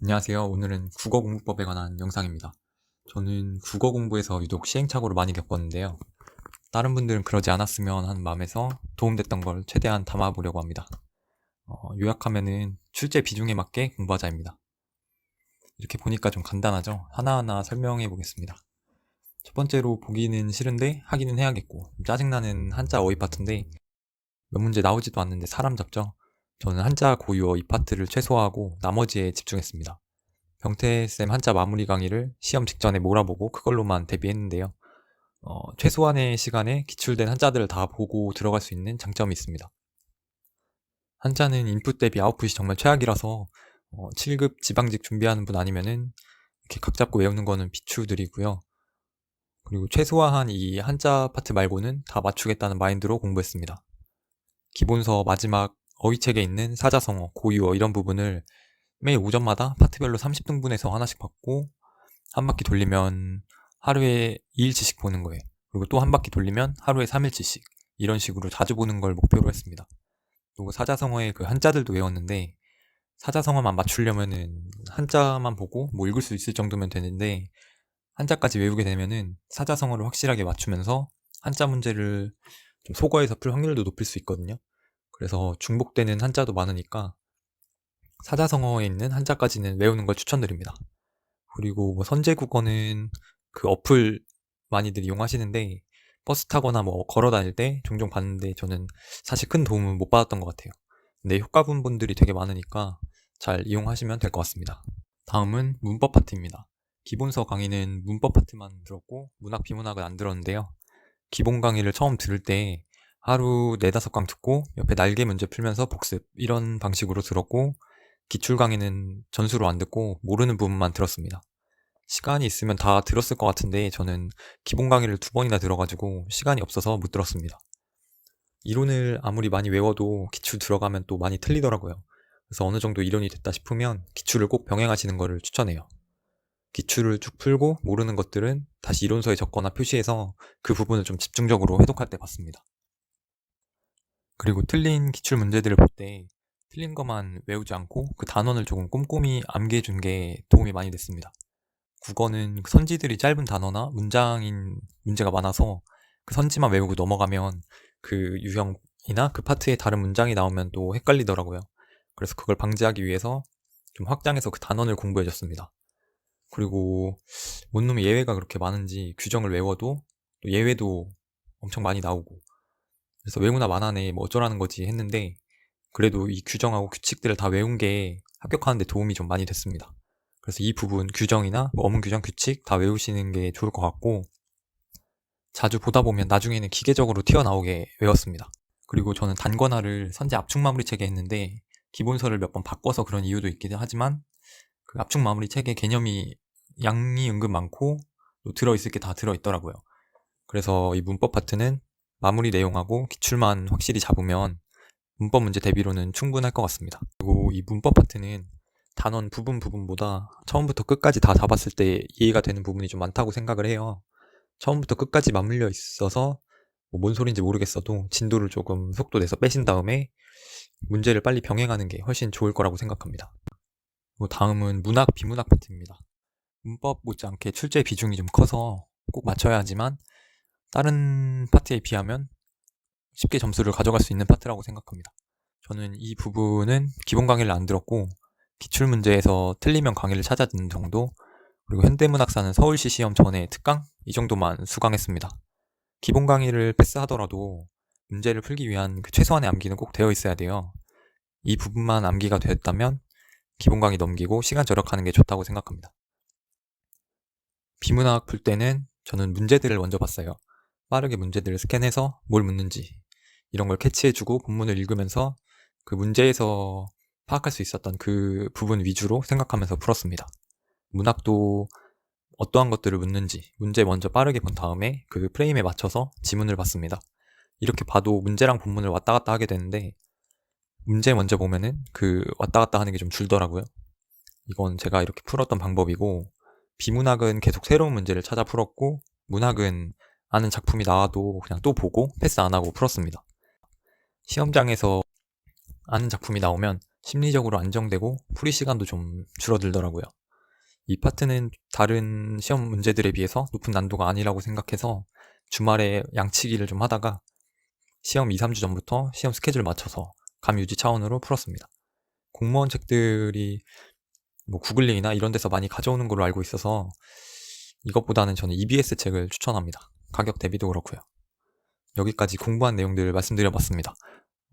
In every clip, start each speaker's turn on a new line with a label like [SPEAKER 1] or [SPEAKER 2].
[SPEAKER 1] 안녕하세요. 오늘은 국어 공부법에 관한 영상입니다. 저는 국어 공부에서 유독 시행착오를 많이 겪었는데요. 다른 분들은 그러지 않았으면 하는 마음에서 도움됐던 걸 최대한 담아보려고 합니다. 어, 요약하면은 출제 비중에 맞게 공부하자입니다. 이렇게 보니까 좀 간단하죠? 하나하나 설명해 보겠습니다. 첫 번째로 보기는 싫은데 하기는 해야겠고 좀 짜증나는 한자 어휘 파트인데 몇 문제 나오지도 않는데 사람 잡죠? 저는 한자 고유어 이 파트를 최소화하고 나머지에 집중했습니다. 병태쌤 한자 마무리 강의를 시험 직전에 몰아보고 그걸로만 대비했는데요. 어, 최소한의 시간에 기출된 한자들을 다 보고 들어갈 수 있는 장점이 있습니다. 한자는 인풋 대비 아웃풋이 정말 최악이라서 어, 7급 지방직 준비하는 분 아니면은 이렇게 각 잡고 외우는 거는 비추드리고요. 그리고 최소화한 이 한자 파트 말고는 다 맞추겠다는 마인드로 공부했습니다. 기본서 마지막 어휘책에 있는 사자성어, 고유어 이런 부분을 매일 오전마다 파트별로 30등분해서 하나씩 받고 한 바퀴 돌리면 하루에 2일치씩 보는 거예요. 그리고 또 한 바퀴 돌리면 하루에 3일치씩 이런 식으로 자주 보는 걸 목표로 했습니다. 그리고 사자성어의 그 한자들도 외웠는데 사자성어만 맞추려면은 한자만 보고 뭐 읽을 수 있을 정도면 되는데 한자까지 외우게 되면은 사자성어를 확실하게 맞추면서 한자 문제를 좀 소거해서 풀 확률도 높일 수 있거든요. 그래서 중복되는 한자도 많으니까 사자성어에 있는 한자까지는 외우는 걸 추천드립니다. 그리고 뭐 선제국어는 그 어플 많이들 이용하시는데 버스 타거나 뭐 걸어 다닐 때 종종 봤는데 저는 사실 큰 도움은 못 받았던 것 같아요. 근데 효과분 분들이 되게 많으니까 잘 이용하시면 될 것 같습니다. 다음은 문법 파트입니다. 기본서 강의는 문법 파트만 들었고 문학 비문학은 안 들었는데요. 기본 강의를 처음 들을 때 하루 네다섯 강 듣고 옆에 날개 문제 풀면서 복습 이런 방식으로 들었고 기출 강의는 전수로 안 듣고 모르는 부분만 들었습니다. 시간이 있으면 다 들었을 것 같은데 저는 기본 강의를 두 번이나 들어가지고 시간이 없어서 못 들었습니다. 이론을 아무리 많이 외워도 기출 들어가면 또 많이 틀리더라고요. 그래서 어느 정도 이론이 됐다 싶으면 기출을 꼭 병행하시는 것을 추천해요. 기출을 쭉 풀고 모르는 것들은 다시 이론서에 적거나 표시해서 그 부분을 좀 집중적으로 해독할 때 봤습니다. 그리고 틀린 기출 문제들을 볼 때 틀린 것만 외우지 않고 그 단원을 조금 꼼꼼히 암기해 준 게 도움이 많이 됐습니다. 국어는 그 선지들이 짧은 단어나 문장인 문제가 많아서 그 선지만 외우고 넘어가면 그 유형이나 그 파트에 다른 문장이 나오면 또 헷갈리더라고요. 그래서 그걸 방지하기 위해서 좀 확장해서 그 단원을 공부해 줬습니다. 그리고 뭔 놈의 예외가 그렇게 많은지 규정을 외워도 또 예외도 엄청 많이 나오고 그래서 외우나 마나네 뭐 어쩌라는 거지 했는데 그래도 이 규정하고 규칙들을 다 외운 게 합격하는데 도움이 좀 많이 됐습니다. 그래서 이 부분 규정이나 뭐 어문 규정 규칙 다 외우시는 게 좋을 것 같고 자주 보다 보면 나중에는 기계적으로 튀어나오게 외웠습니다. 그리고 저는 단권화를 선제 압축 마무리 책에 했는데 기본서를 몇 번 바꿔서 그런 이유도 있긴 하지만 그 압축 마무리 책의 개념이 양이 은근 많고 또 들어있을 게 다 들어있더라고요. 그래서 이 문법 파트는 마무리 내용하고 기출만 확실히 잡으면 문법 문제 대비로는 충분할 것 같습니다. 그리고 이 문법 파트는 단원 부분 부분보다 처음부터 끝까지 다 잡았을 때 이해가 되는 부분이 좀 많다고 생각을 해요. 처음부터 끝까지 맞물려 있어서 뭐 뭔 소리인지 모르겠어도 진도를 조금 속도 내서 빼신 다음에 문제를 빨리 병행하는 게 훨씬 좋을 거라고 생각합니다. 다음은 문학 비문학 파트입니다. 문법 못지않게 출제 비중이 좀 커서 꼭 맞춰야 하지만 다른 파트에 비하면 쉽게 점수를 가져갈 수 있는 파트라고 생각합니다. 저는 이 부분은 기본 강의를 안 들었고 기출 문제에서 틀리면 강의를 찾아 듣는 정도 그리고 현대문학사는 서울시 시험 전에 특강 이 정도만 수강했습니다. 기본 강의를 패스하더라도 문제를 풀기 위한 그 최소한의 암기는 꼭 되어 있어야 돼요. 이 부분만 암기가 됐다면 기본 강의 넘기고 시간 절약하는 게 좋다고 생각합니다. 비문학 풀 때는 저는 문제들을 먼저 봤어요. 빠르게 문제들을 스캔해서 뭘 묻는지 이런 걸 캐치해주고 본문을 읽으면서 그 문제에서 파악할 수 있었던 그 부분 위주로 생각하면서 풀었습니다. 문학도 어떠한 것들을 묻는지 문제 먼저 빠르게 본 다음에 그 프레임에 맞춰서 지문을 봤습니다. 이렇게 봐도 문제랑 본문을 왔다 갔다 하게 되는데 문제 먼저 보면은 그 왔다 갔다 하는 게 좀 줄더라고요. 이건 제가 이렇게 풀었던 방법이고 비문학은 계속 새로운 문제를 찾아 풀었고 문학은 아는 작품이 나와도 그냥 또 보고 패스 안 하고 풀었습니다. 시험장에서 아는 작품이 나오면 심리적으로 안정되고 풀이 시간도 좀 줄어들더라고요. 이 파트는 다른 시험 문제들에 비해서 높은 난도가 아니라고 생각해서 주말에 양치기를 좀 하다가 시험 2, 3주 전부터 시험 스케줄 맞춰서 감 유지 차원으로 풀었습니다. 공무원 책들이 뭐 구글링이나 이런 데서 많이 가져오는 걸로 알고 있어서 이것보다는 저는 EBS 책을 추천합니다. 가격 대비도 그렇고요. 여기까지 공부한 내용들을 말씀드려봤습니다.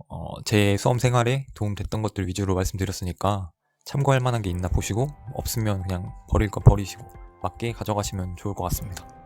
[SPEAKER 1] 어, 제 수험 생활에 도움됐던 것들 위주로 말씀드렸으니까 참고할 만한 게 있나 보시고 없으면 그냥 버릴 거 버리시고 맞게 가져가시면 좋을 것 같습니다.